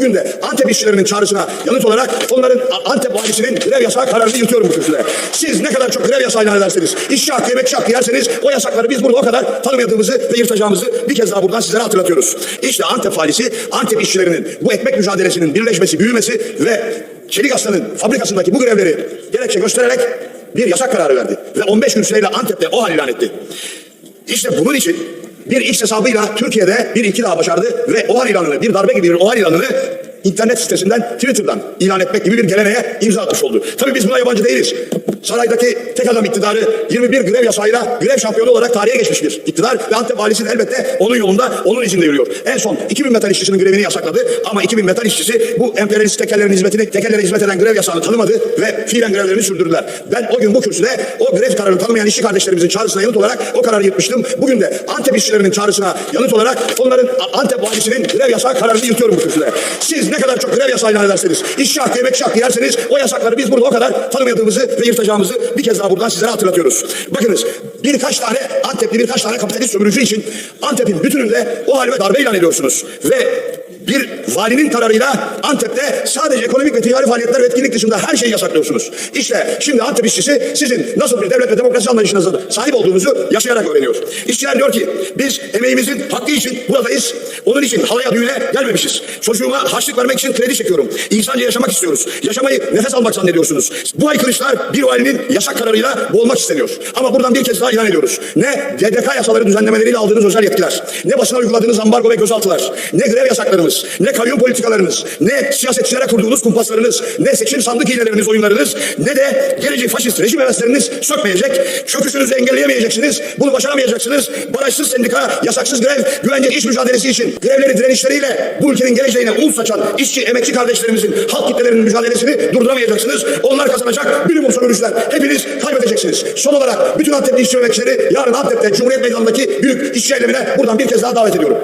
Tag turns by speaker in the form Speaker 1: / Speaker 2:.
Speaker 1: Bugün de Antep işçilerinin çağrısına yanıt olarak onların Antep valisinin grev yasağı kararını yırtıyorum bu kürsüde. Siz ne kadar çok grev yasağı ilan ederseniz, işçi hakkı, emekçi hakkı yerseniz o yasakları biz burada o kadar tanımadığımızı ve yırtacağımızı bir kez daha buradan sizlere hatırlatıyoruz. İşte Antep valisi, Antep işçilerinin bu ekmek mücadelesinin birleşmesi, büyümesi ve Çelik Aslan'ın fabrikasındaki bu grevleri gerekçe göstererek bir yasak kararı verdi. Ve 15 gün süreyle Antep'te o hal ilan etti. İşte bunun için bir iş hesabıyla Türkiye'de bir daha başardı ve OHAL ilanını, bir darbe gibi bir OHAL ilanını internet sitesinden, Twitter'dan ilan etmek gibi bir geleneğe imza atmış oldu. Tabii biz buna yabancı değiliz. Saraydaki tek adam iktidarı 21 grev yasağıyla grev şampiyonu olarak tarihe geçmiş bir iktidar ve Antep valisi elbette onun yolunda, onun izinde yürüyor. En son 2000 metal işçisinin grevini yasakladı ama 2000 metal işçisi bu emperyalist tekellerin hizmetini, tekellere hizmet eden grev yasağını tanımadı ve fiilen grevlerini sürdürdüler. Ben o gün bu kürsüde o grev kararını tanımayan işçi kardeşlerimizin çağrısına yanıt olarak o kararı yırtmıştım. Bugün de Antep işçilerinin çağrısına yanıt olarak onların Antep valisinin grev yasağı kararını yırtıyorum bu kürsüde. Siz ne kadar çok grev yasağı ilan ederseniz, işçi hakkı, emekçi hakkı yerseniz o yasakları biz burada o kadar tanımadığımızı ve yırtacağımızı bir kez daha buradan sizlere hatırlatıyoruz. Bakınız birkaç tane Antepli birkaç tane kapitalist sömürücü için Antep'in bütününde o halime darbe ilan ediyorsunuz. Ve bir valinin kararıyla Antep'te sadece ekonomik ve ticari faaliyetler ve etkinlik dışında her şeyi yasaklıyorsunuz. İşte şimdi Antep işçisi sizin nasıl bir devlet ve demokrasi anlayışınıza sahip olduğunuzu yaşayarak öğreniyor. İşçiler diyor ki biz emeğimizin hakkı için buradayız. Onun için halaya düğüne gelmemişiz. Çocuğuma harçlık vermek için kredi çekiyorum. İnsanca yaşamak istiyoruz. Yaşamayı nefes almak zannediyorsunuz. Bu aykırışlar bir valinin yasak kararıyla boğulmak isteniyor. Ama buradan bir kez daha ilan ediyoruz. Ne DDK yasaları düzenlemeleriyle aldığınız özel yetkiler, ne basına uyguladığınız ambargo ve gözaltılar, ne grev yasaklarımız, ne kayyum politikalarınız, ne siyasetçilere kurduğunuz kumpaslarınız, ne seçim sandık hileleriniz, oyunlarınız, ne de geleceği faşist rejim hevesleriniz sökmeyecek. Çöküşünüzü engelleyemeyeceksiniz. Bunu başaramayacaksınız. Barajsız sendika, yasaksız grev, güvenceli iş mücadelesi için grevleri direnişleriyle bu ülkenin geleceğine umut saçan işçi, emekçi kardeşlerimizin, halk kitlelerinin mücadelesini durduramayacaksınız. Onlar kazanacak, minimum sömürücüler. Hepiniz kaybedeceksiniz. Son olarak bütün Antepli işçi emekçileri yarın Antep'te Cumhuriyet Meydanı'ndaki büyük işçi eylemine buradan bir kez daha davet ediyorum.